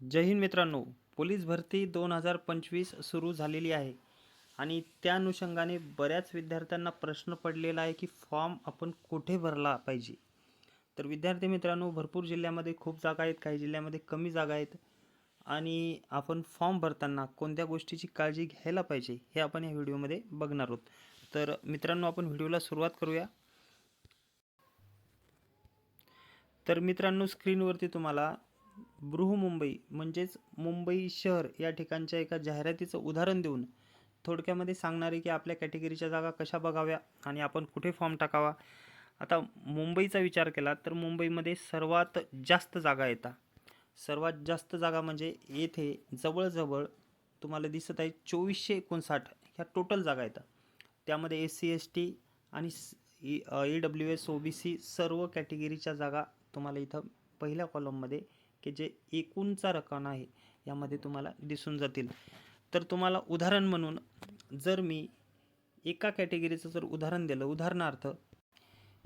जय हिंद मित्रांनो पोलीस भरती दोन हजार पंचवीस सुरू झालेली आहे आणि त्या अनुषंगाने बऱ्याच विद्यार्थ्यांना प्रश्न पडलेला आहे की फॉर्म आपण कुठे भरला पाहिजे. तर विद्यार्थी मित्रांनो भरपूर जिल्ह्यामध्ये खूप जागा आहेत काही जिल्ह्यामध्ये कमी जागा आहेत आणि आपण फॉर्म भरताना कोणत्या गोष्टीची काळजी घ्यायला पाहिजे हे आपण या व्हिडिओमध्ये बघणार आहोत. तर मित्रांनो आपण व्हिडिओला सुरुवात करूया. तर मित्रांनो स्क्रीनवरती तुम्हाला बृहमुंबई म्हणजेच मुंबई शहर या ठिकाणच्या एका जाहिरातीचं उदाहरण देऊन थोडक्यामध्ये सांगणारे की आपल्या कॅटेगरीच्या जागा कशा बघाव्या आणि आपण कुठे फॉर्म टाकावा. आता मुंबईचा विचार केला तर मुंबईमध्ये सर्वात जास्त जागा येतात सर्वात जास्त जागा म्हणजे येथे जवळजवळ तुम्हाला दिसत आहे चोवीसशे एकोणसाठ ह्या टोटल जागा येतात. त्यामध्ये एस सी एस टी आणि E W S O B C सर्व कॅटेगरीच्या जागा तुम्हाला इथं पहिल्या कॉलममध्ये की जे एकूणचा रकाना आहे यामध्ये तुम्हाला दिसून जातील. तर तुम्हाला उदाहरण म्हणून जर मी एका कॅटेगरीचं जर उदाहरण दिलं उदाहरणार्थ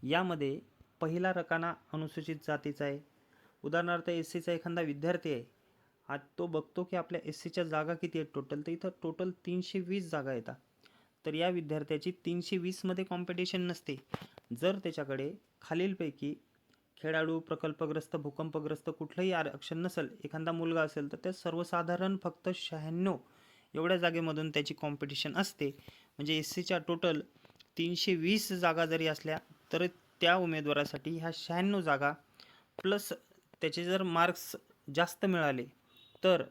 यामध्ये पहिला रकाना अनुसूचित जातीचा आहे. उदाहरणार्थ एस सीचा एखादा विद्यार्थी आहे. आज तो बघतो की आपल्या एस सीच्या जागा किती आहेत टोटल तर इथं टोटल तीनशे वीस जागा येतात. तर या विद्यार्थ्याची तीनशे वीसमध्ये कॉम्पिटिशन नसते. जर त्याच्याकडे खालीलपैकी खेळाडू प्रकल्पग्रस्त भूकंपग्रस्त कुठलंही आरक्षण नसेल एखादा मुलगा असेल तर त्या सर्वसाधारण फक्त शहाण्णव एवढ्या जागेमधून त्याची कॉम्पिटिशन असते. म्हणजे एस सीच्या टोटल तीनशे वीस जागा जरी असल्या तर त्या उमेदवारासाठी ह्या शहाण्णव जागा प्लस त्याचे जर मार्क्स जास्त मिळाले तर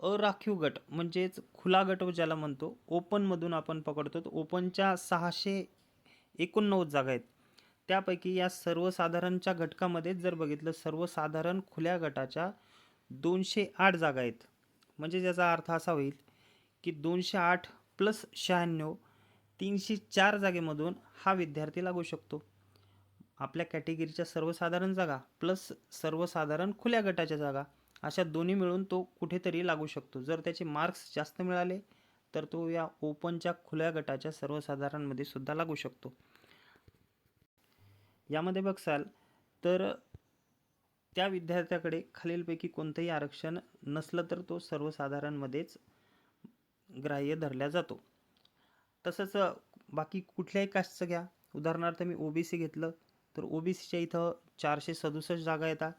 अराखीव गट म्हणजेच खुला गट ज्याला म्हणतो ओपनमधून आपण पकडतो तर ओपनच्या सहाशे एकोणनव्वद जागा आहेत. त्यापैकी या सर्वसाधारणच्या घटकामध्ये जर बघितलं सर्वसाधारण खुल्या गटाच्या दोनशे आठ जागा आहेत. म्हणजे ज्याचा अर्थ असा होईल की दोनशे आठ प्लस शहाण्णव तीनशे चार जागेमधून हा विद्यार्थी लागू शकतो. आपल्या कॅटेगरीच्या सर्वसाधारण जागा प्लस सर्वसाधारण खुल्या गटाच्या जागा अशा दोन्ही मिळून तो कुठेतरी लागू शकतो. जर त्याचे मार्क्स जास्त मिळाले तर तो या ओपनच्या खुल्या गटाच्या सर्वसाधारणमध्ये सुद्धा लागू शकतो. यामध्ये बघसाल तर त्या विद्यार्थ्याकडे खालीलपैकी कोणतंही आरक्षण नसलं तर तो सर्वसाधारणमध्येच ग्राह्य धरला जातो. तसंच बाकी कुठल्याही कास्टचं घ्या. उदाहरणार्थ मी ओ बी सी घेतलं तर ओ बी सीच्या इथं चारशे सदुसष्ट जागा येतात.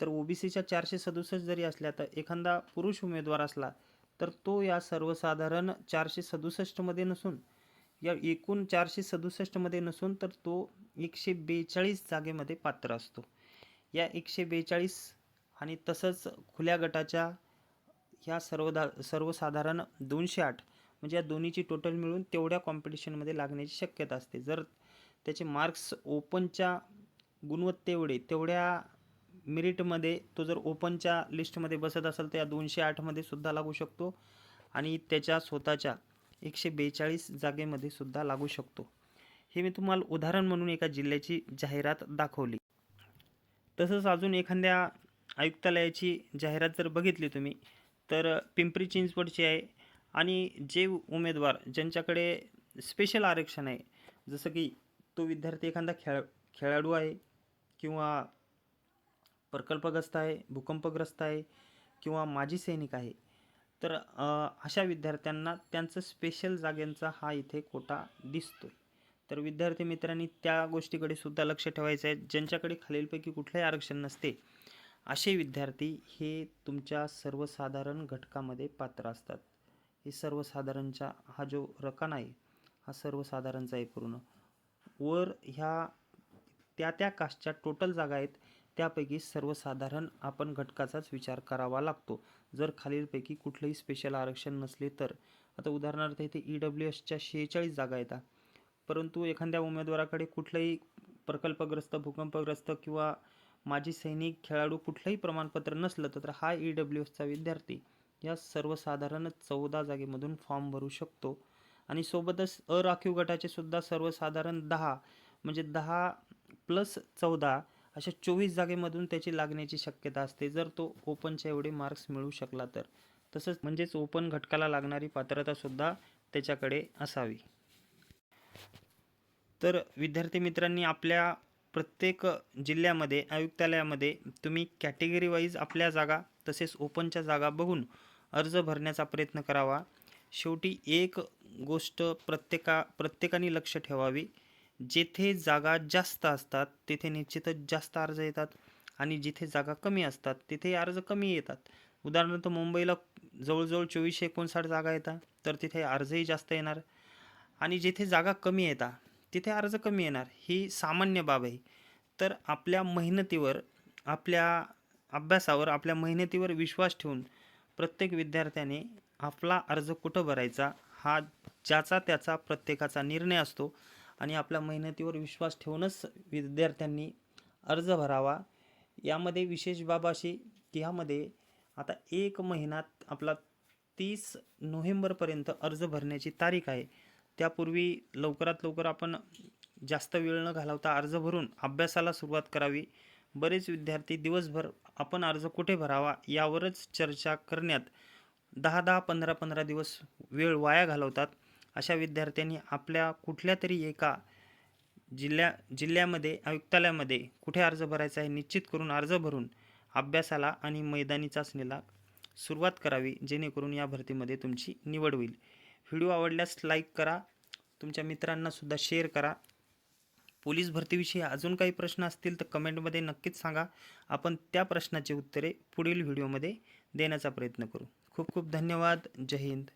तर ओ बी सीच्या चारशे सदुसष्ट जरी असल्या तर एखादा पुरुष उमेदवार असला तर तो या सर्वसाधारण चारशे सदुसष्टमध्ये नसून या एकूण चारशे सदुसष्टमध्ये नसून तर तो एकशे बेचाळीस जागेमध्ये पात्र असतो. या एकशे बेचाळीस आणि तसंच खुल्या गटाच्या ह्या सर्वदा सर्वसाधारण दोनशे आठ म्हणजे या दोन्हीची टोटल मिळून तेवढ्या कॉम्पिटिशनमध्ये लागण्याची शक्यता असते. जर त्याचे मार्क्स ओपनच्या गुणवत्तेवढे तेवढ्या मेरिटमध्ये तो जर ओपनच्या लिस्टमध्ये बसत असेल तर या दोनशे आठमध्ये सुद्धा लागू शकतो आणि त्याच्या स्वतःच्या एकशे बेचाळीस जागेमध्ये सुद्धा लागू शकतो. हे मी तुम्हाला उदाहरण म्हणून एका जिल्ह्याची जाहिरात दाखवली. तसंच अजून एखाद्या आयुक्तालयाची जाहिरात जर बघितली तुम्ही तर पिंपरी चिंचवडची आहे आणि जे उमेदवार ज्यांच्याकडे स्पेशल आरक्षण आहे जसं की तो विद्यार्थी एखादा खेळ खेळाडू आहे किंवा प्रकल्पग्रस्त आहे भूकंपग्रस्त आहे किंवा माजी सैनिक आहे तर अशा विद्यार्थ्यांना त्यांचं स्पेशल जागेंचा हा इथे कोटा आहे तर विद्यार्थी मित्रांनी त्या गोष्टीकडे सुद्धा लक्ष ठेवायचं आहे. ज्यांच्याकडे खालीलपैकी कुठलंही आरक्षण नसते असे विद्यार्थी हे तुमच्या सर्वसाधारण घटकामध्ये पात्र असतात. हे सर्वसाधारणच्या हा जो रकाना आहे हा सर्वसाधारणचा आहे पूर्ण. वर ह्या त्या त्या कास्टच्या टोटल जागा आहेत त्यापैकी सर्वसाधारण आपण घटकाचाच विचार करावा लागतो. जर खालीलपैकी कुठलंही स्पेशल आरक्षण नसले तर. आता उदाहरणार्थ इथे ई डब्ल्यू एसच्या शेहेचाळीस जागा येतात परंतु एखाद्या उमेदवाराकडे कुठलंही प्रकल्पग्रस्त भूकंपग्रस्त किंवा माजी सैनिक खेळाडू कुठलंही प्रमाणपत्र नसलं तर हा ई डब्ल्यू एसचा विद्यार्थी या सर्वसाधारण चौदा जागेमधून फॉर्म भरू शकतो. आणि सोबतच अराखीव गटाचे सुद्धा सर्वसाधारण दहा म्हणजे दहा प्लस चौदा अशा चोवीस जागेमधून त्याची लागण्याची शक्यता असते. जर तो ओपनच्या एवढे मार्क्स मिळू शकला तर. तसंच म्हणजेच ओपन घटकाला लागणारी पात्रतासुद्धा त्याच्याकडे असावी. तर विद्यार्थी मित्रांनी आपल्या प्रत्येक जिल्ह्यामध्ये आयुक्तालयामध्ये तुम्ही कॅटेगरी वाईज आपल्या जागा तसेच ओपनच्या जागा बघून अर्ज भरण्याचा प्रयत्न करावा. शेवटी एक गोष्ट प्रत्येका प्रत्येकाने लक्ष ठेवावी. जेथे जागा जास्त असतात तिथे निश्चितच जास्त अर्ज येतात आणि जिथे जागा कमी असतात तिथे अर्ज कमी येतात. उदाहरणार्थ मुंबईला जवळजवळ चोवीसशे एकोणसाठ जागा येतात तर तिथे अर्जही जास्त येणार. आणि जिथे जागा कमी येतात तिथे अर्ज कमी येणार ही सामान्य बाब आहे. तर आपल्या मेहनतीवर आपल्या अभ्यासावर आपल्या मेहनतीवर विश्वास ठेवून प्रत्येक विद्यार्थ्याने आपला अर्ज कुठं भरायचा हा ज्याचा त्याचा प्रत्येकाचा निर्णय असतो आणि आपल्या मेहनतीवर विश्वास ठेवूनच विद्यार्थ्यांनी अर्ज भरावा. यामध्ये विशेष बाब अशी की ह्यामध्ये आता एक महिन्यात आपला तीस नोव्हेंबरपर्यंत अर्ज भरण्याची तारीख आहे. त्यापूर्वी लवकरात लवकर आपण जास्त वेळ न घालवता अर्ज भरून अभ्यासाला सुरुवात करावी. बरेच विद्यार्थी दिवसभर आपण अर्ज कुठे भरावा यावरच चर्चा करण्यात दहा दहा पंधरा पंधरा दिवस वेळ वाया घालवतात. अशा विद्यार्थ्यांनी आपल्या कुठल्या तरी एका जिल्ह्या जिल्ह्यामध्ये आयुक्तालयामध्ये कुठे अर्ज भरायचा आहे निश्चित करून अर्ज भरून अभ्यासाला आणि मैदानी चाचणीला सुरुवात करावी जेणेकरून या भरतीमध्ये तुमची निवड होईल. व्हिडिओ आवडल्यास लाईक करा. तुमच्या मित्रांनासुद्धा शेअर करा. पोलीस भरतीविषयी अजून काही प्रश्न असतील तर कमेंटमध्ये नक्कीच सांगा. आपण त्या प्रश्नाची उत्तरे पुढील व्हिडिओमध्ये देण्याचा प्रयत्न करू. खूप खूप धन्यवाद. जय हिंद.